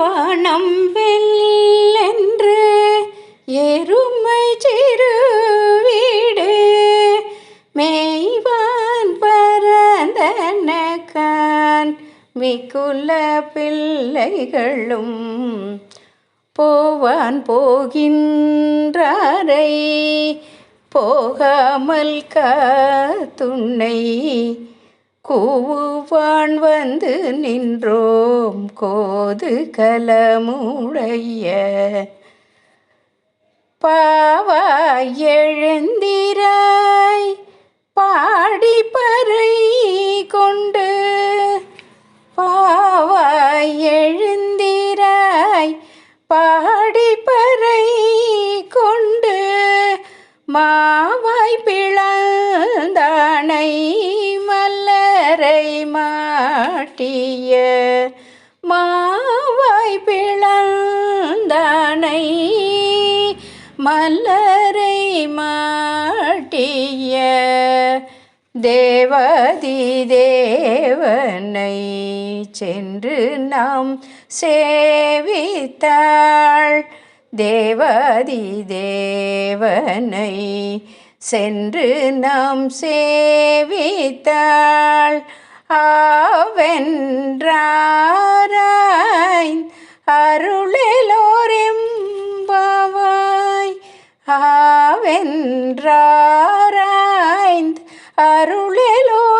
வானம் வெல்லென்று எருமை சிறு வீடு மேய்வான் பரந்தனக்கான் மிக்குல பிள்ளைகளும் போவான் போகின்றாரை. போகாமல் கா துண்ணை கூவான் வந்து நின்றோம் கோது கலமுடைய பாவாய் எழுந்திராய் பாடி பறை கொண்டு. பாவாய் எழுந்திராய் பாடி பறை கொண்டு. மாவாய் பிளந்தானை மாட்டிய மாவாய் பிளந்தானை மலரை மாட்டிய தேவதி தேவனை சென்று நாம் சேவித்தாள். தேவதி தேவனை சென்று நாம் சேவித்தாள். ஆவென்றாராய் அருளிலோரெம்பவாய். ஆவென்றாராய்ந்து அருளிலோ